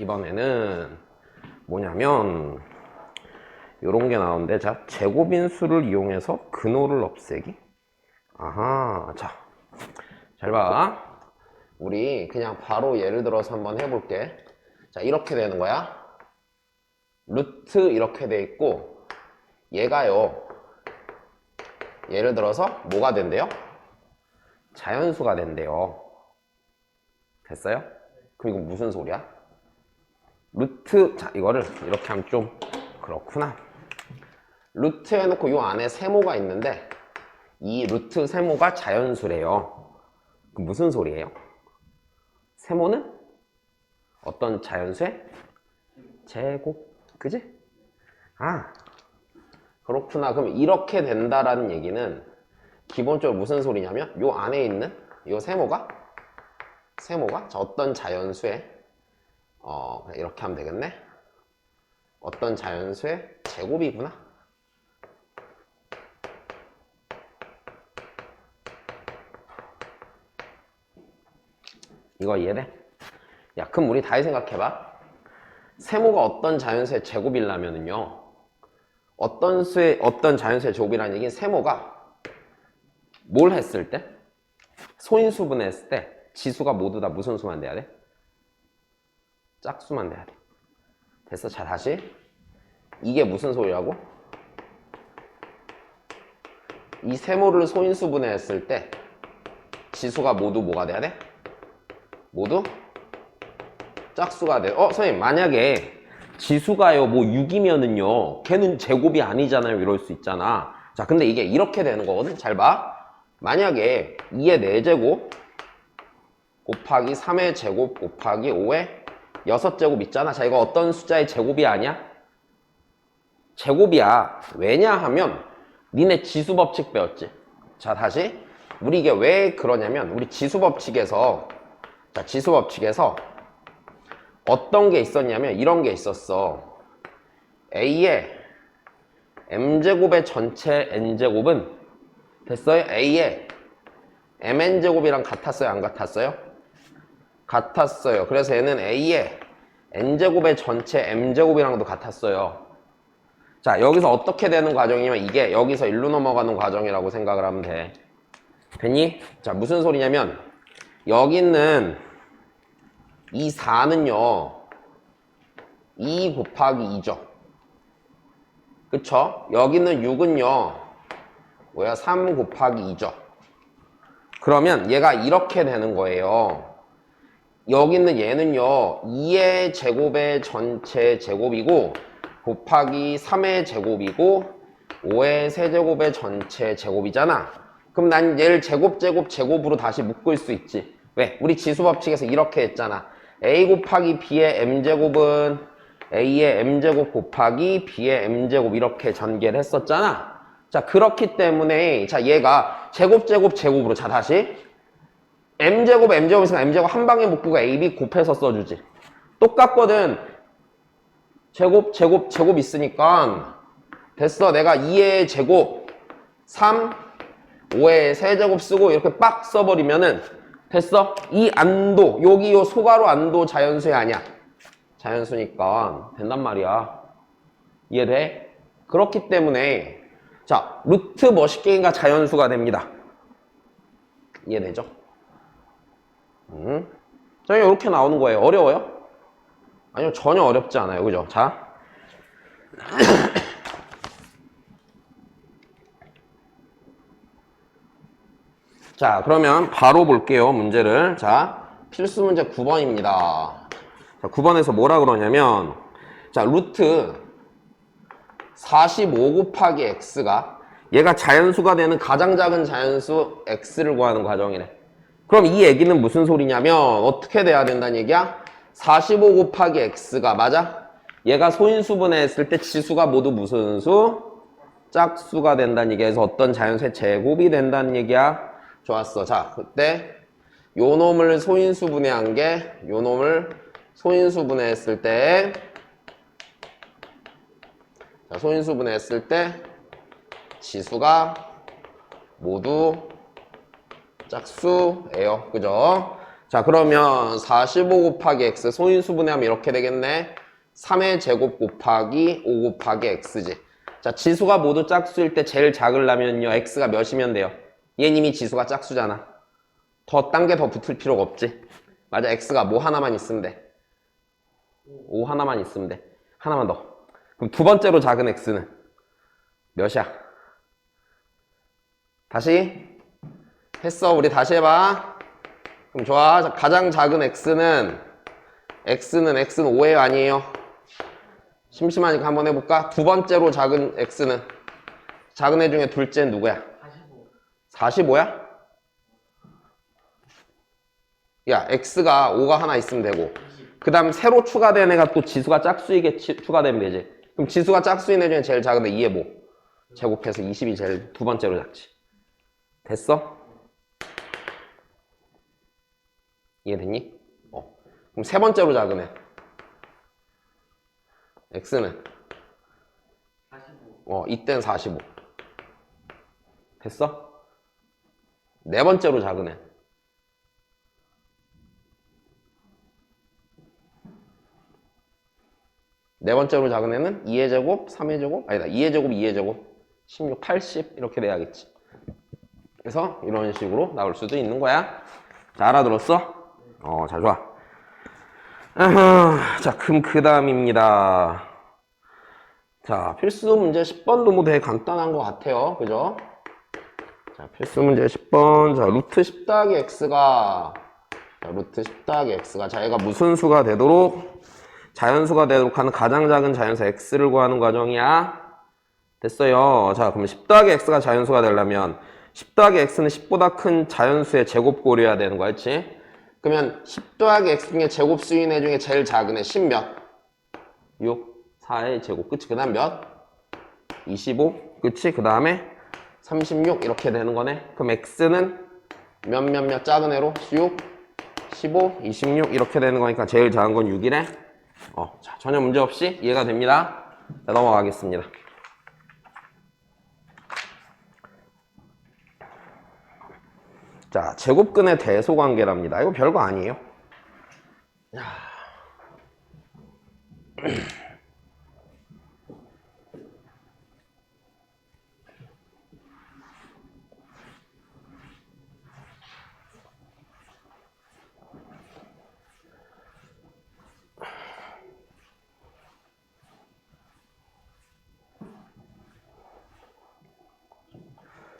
이번에는 뭐냐면 요런 게 나오는데 자 제곱인수를 이용해서 근호를 없애기 아하 자잘 봐. 우리 그냥 바로 예를 들어서 한번 해볼게 자 이렇게 되는 거야 루트 이렇게 돼 있고 얘가요 예를 들어서 뭐가 된대요? 자연수가 된대요 됐어요? 그리고 무슨 소리야? 루트 자 이거를 이렇게 하면 좀 그렇구나 루트 해놓고 요 안에 세모가 있는데 이 루트 세모가 자연수래요 그 무슨 소리예요? 세모는 어떤 자연수의 제곱 그지? 아 그렇구나 그럼 이렇게 된다라는 얘기는 기본적으로 무슨 소리냐면 요 안에 있는 요 세모가 세모가 자, 어떤 자연수의 어 이렇게 하면 되겠네 어떤 자연수의 제곱이구나 이거 이해돼? 야 그럼 우리 다시 생각해봐 세모가 어떤 자연수의 제곱이라면은요 어떤 수의 어떤 자연수의 제곱이라는 얘기는 세모가 뭘 했을 때 소인수분해 했을 때 지수가 모두 다 무슨 수만 돼야 돼? 짝수만 돼야 돼 됐어 자 다시 이게 무슨 소리라고? 이 세모를 소인수 분해 했을 때 지수가 모두 뭐가 돼야 돼? 모두 짝수가 돼. 어, 선생님, 만약에 지수가요, 뭐 6이면은요, 걔는 제곱이 아니잖아요. 이럴 수 있잖아. 자, 근데 이게 이렇게 되는 거거든. 잘 봐. 만약에 2의 4제곱 곱하기 3의 제곱 곱하기 5의 6제곱 있잖아. 자, 이거 어떤 숫자의 제곱이 아니야? 제곱이야. 왜냐 하면 니네 지수 법칙 배웠지. 자, 다시. 우리 이게 왜 그러냐면 우리 지수 법칙에서 자, 지수 법칙에서 어떤 게 있었냐면 이런 게 있었어. A의 m제곱의 전체 n제곱은 됐어요? A의 mn제곱이랑 같았어요? 안 같았어요? 같았어요. 그래서 얘는 A의 n제곱의 전체 m제곱이랑도 같았어요. 자, 여기서 어떻게 되는 과정이냐면 이게 여기서 일로 넘어가는 과정이라고 생각을 하면 돼. 됐니? 자, 무슨 소리냐면 여기 있는 이 4는요 2 곱하기 2죠 그쵸? 여기 있는 6은요 뭐야 3 곱하기 2죠 그러면 얘가 이렇게 되는 거예요 여기 있는 얘는요 2의 제곱의 전체 제곱이고 곱하기 3의 제곱이고 5의 세제곱의 전체 제곱이잖아. 그럼 난 얘를 제곱 제곱 제곱으로 다시 묶을 수 있지. 왜? 우리 지수 법칙에서 이렇게 했잖아. A 곱하기 b의 m제곱은 a의 m제곱 곱하기 b의 m제곱 이렇게 전개를 했었잖아. 자 그렇기 때문에 자 얘가 제곱 제곱 제곱으로 자 다시 m제곱 m제곱 있으면 m제곱 한 방에 묶고 a, b 곱해서 써주지 똑같거든 제곱 제곱 제곱 있으니까 됐어 내가 2의 제곱 3 5의 세제곱 쓰고 이렇게 빡 써버리면은 됐어? 이 안도 여기 요 소가로 안도 자연수야 아니야? 자연수니까 된단 말이야 이해돼? 그렇기 때문에 자 루트 멋있게인가 자연수가 됩니다 이해되죠? 음. 자 이렇게 나오는 거예요 어려워요? 아니요 전혀 어렵지 않아요 그죠? 자 자, 그러면 바로 볼게요, 문제를. 자, 필수 문제 9번입니다. 자, 9번에서 뭐라 그러냐면, 자, 루트 45 곱하기 x가 얘가 자연수가 되는 가장 작은 자연수 x를 구하는 과정이래. 그럼 이 얘기는 무슨 소리냐면, 어떻게 돼야 된다는 얘기야? 45 곱하기 x가, 맞아? 얘가 소인수분해 했을 때 지수가 모두 무슨 수? 짝수가 된다는 얘기에서 어떤 자연수의 제곱이 된다는 얘기야? 좋았어. 자, 그때 요 놈을 소인수 분해한 게 요 놈을 소인수 분해했을 때 자, 소인수 분해했을 때 지수가 모두 짝수예요. 그죠? 자, 그러면 45 곱하기 x 소인수분해하면 이렇게 되겠네. 3의 제곱 곱하기 5 곱하기 x지. 자, 지수가 모두 짝수일 때 제일 작으려면요. x가 몇이면 돼요? 얘는 이미 지수가 짝수잖아. 더 딴 게 더 붙을 필요가 없지. 맞아, x가 뭐 하나만 있으면 돼. 5 하나만 있으면 돼. 하나만 더. 그럼 두 번째로 작은 x는 몇이야? 다시 했어. 우리 다시 해봐. 그럼 좋아. 자, 가장 작은 x는 x는 x는 5예요, 아니에요? 심심하니까 한번 해볼까? 두 번째로 작은 x는 작은 애 중에 둘째는 누구야? 45. 45야? 야, x가 5가 하나 있으면 되고 그 다음 새로 추가된 애가 또 지수가 짝수이게 치- 추가되면 되지 그럼 지수가 짝수인 애 중에 제일 작은 애 2에 뭐? 제곱해서 20이 제일 두 번째로 작지 됐어? 이해됐니? 어. 그럼 세 번째로 작은 애 x는 45. 어, 이땐 45 됐어? 네 번째로 작은 애 네 번째로 작은 애는 2의 제곱, 3의 제곱, 아니다. 2의 제곱, 2의 제곱, 16, 80 이렇게 돼야겠지. 그래서 이런 식으로 나올 수도 있는 거야. 자, 알아들었어? 어, 자, 좋아. 아하, 자, 그럼 그 다음입니다. 자, 필수 문제 10번도 뭐 되게 간단한 것 같아요. 그죠? 자, 필수 문제 10번. 자, 루트 10 더하기 x가, 자, 루트 10 더하기 x가, 자, 얘가 무슨 수가 되도록, 자연수가 되도록 하는 가장 작은 자연수 x를 구하는 과정이야. 됐어요. 자, 그럼 10 더하기 x가 자연수가 되려면 10 더하기 x는 10보다 큰 자연수의 제곱 고려해야 되는 거야, 그치? 그러면 10 더하기 x 중에 제곱수인 애 중에 제일 작은 애 10 몇? 6, 4의 제곱, 그치? 그 다음 몇? 25, 그치? 그 다음에 36 이렇게 되는 거네. 그럼 x는 몇, 몇, 몇 작은 애로? 6, 15, 26 이렇게 되는 거니까 제일 작은 건 6이래. 어, 자, 전혀 문제 없이 이해가 됩니다. 자, 넘어가겠습니다. 자, 제곱근의 대소 관계랍니다. 이거 별거 아니에요.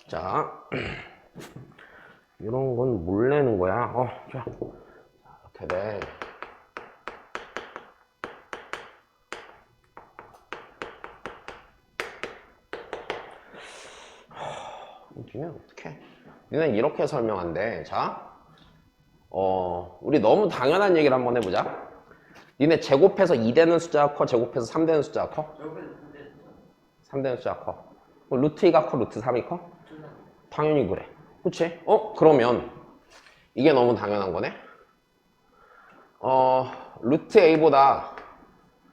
자, 이런 건뭘 내는 거야? 어, 자, 이렇게 돼. 니네 어떡해? 니네 이렇게 설명한대. 자, 어, 우리 너무 당연한 얘기를 한번 해보자. 니네 제곱해서 2되는 숫자가 커, 제곱해서 3되는 숫자가 커? 저번에 근데 3되는 숫자가 커. 루트 2가 커, 루트 3이 커? 당연히 그래. 그치? 어? 그러면 이게 너무 당연한 거네? 어, 루트 A보다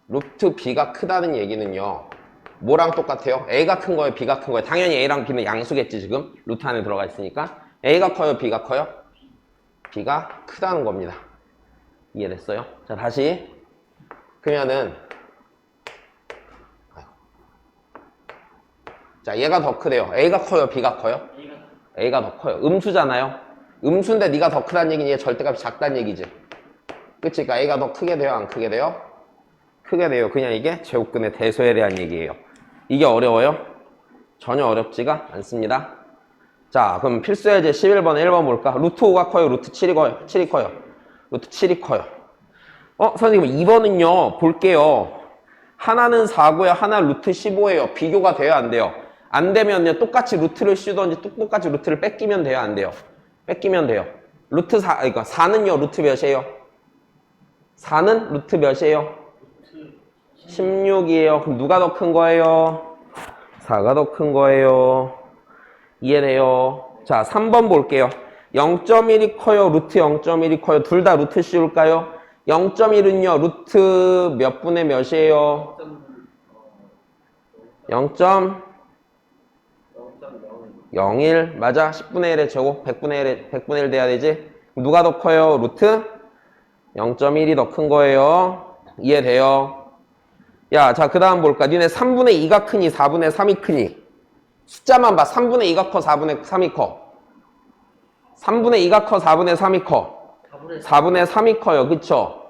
루트 B가 크다는 얘기는요. 뭐랑 똑같아요? A가 큰 거예요? B가 큰 거예요? 당연히 A랑 B는 양수겠지 지금? 루트 안에 들어가 있으니까. A가 커요? B가 커요? B가 크다는 겁니다. 이해됐어요? 자, 다시. 그러면은 자, 얘가 더 크대요. A가 커요? B가 커요? A가 더 커요. 음수잖아요. 음수인데 네가 더 크다는 얘기는 얘 절대값이 작다는 얘기지. 그치? 그러니까 A가 더 크게 돼요? 안 크게 돼요? 크게 돼요. 그냥 이게 제곱근의 대소에 대한 얘기예요. 이게 어려워요? 전혀 어렵지가 않습니다. 자, 그럼 필수 예제 11번, 1번 볼까? 루트 5가 커요? 루트 7이 커요? 7이 커요? 루트 7이 커요. 어, 선생님, 2번은요, 볼게요. 하나는 4고요, 하나 루트 15예요. 비교가 돼요, 안 돼요? 안 되면요, 똑같이 루트를 씌우던지 똑같이 루트를 뺏기면 돼요, 안 돼요? 뺏기면 돼요. 루트 4, 그러니까 4는요, 루트 몇이에요? 4는 루트 몇이에요? 루트 16이에요. 그럼 누가 더 큰 거예요? 4가 더 큰 거예요. 이해돼요? 자, 3번 볼게요. 0.1이 커요? 루트 0.1이 커요? 둘 다 루트 씌울까요? 0.1은요, 루트 몇 분의 몇이에요? 0. 0.0 01 맞아 10분의 1의 제곱 100분의 1의 100분의 1 돼야 되지 누가 더 커요? 루트 0.1이 더 큰 거예요. 이해돼요? 야, 자, 그 다음 볼까? 니네 3분의 2가 크니, 4분의 3이 크니? 숫자만 봐. 3분의 2가 커, 4분의 3이 커. 3분의 2가 커, 4분의 3이 커. 4분의 4분의 3이 커요. 그쵸?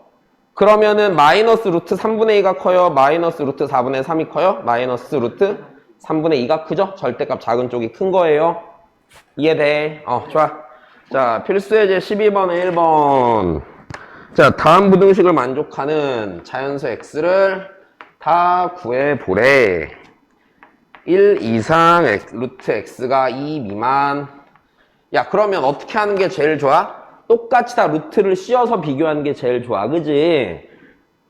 그러면은 마이너스 루트 3분의 2가 커요. 마이너스 루트 4분의 3이 커요. 마이너스 루트 3분의 2가 크죠? 절대값 작은 쪽이 큰 거예요. 이해돼? 어, 좋아. 자, 필수예제 12번에 1번. 자, 다음 부등식을 만족하는 자연수 x를 다 구해보래. 1 이상 x, 루트 x가 2 미만. 야, 그러면 어떻게 하는 게 제일 좋아? 똑같이 다 루트를 씌워서 비교하는 게 제일 좋아. 그지?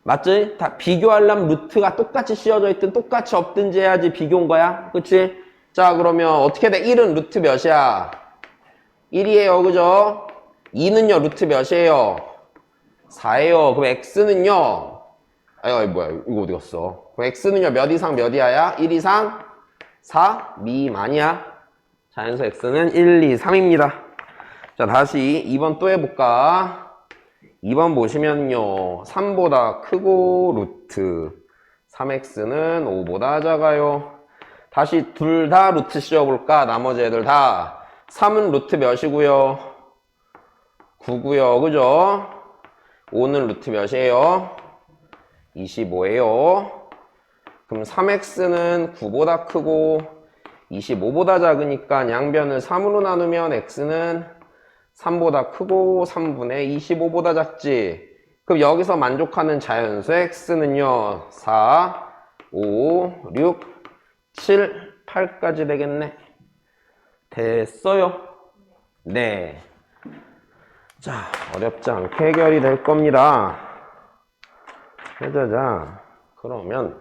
맞지? 다 비교하려면 루트가 똑같이 씌워져 있든 똑같이 없든지 해야지 비교인 거야. 그치? 자, 그러면 어떻게 돼? 1은 루트 몇이야? 1이에요. 그죠? 2는요, 루트 몇이에요? 4예요. 그럼 x는요? 아유, 뭐야. 이거 어디 갔어? 그럼 x는요, 몇 이상 몇 이하야? 1 이상 4 미만이야. 자연수 x는 1, 2, 3입니다. 자, 다시 2번 또 해볼까? 2번 보시면요. 3보다 크고 루트 3x는 5보다 작아요. 다시 둘 다 루트 씌워볼까? 나머지 애들 다. 3은 루트 몇이고요? 9고요. 그죠? 5는 루트 몇이에요? 25예요. 그럼 3x는 9보다 크고 25보다 작으니까 양변을 3으로 나누면 x는 3보다 크고 3분의 25보다 작지. 그럼 여기서 만족하는 자연수 x는요. 4, 5, 6, 7, 8까지 되겠네. 됐어요. 네. 자, 어렵지 않게 해결이 될 겁니다. 자자자. 그러면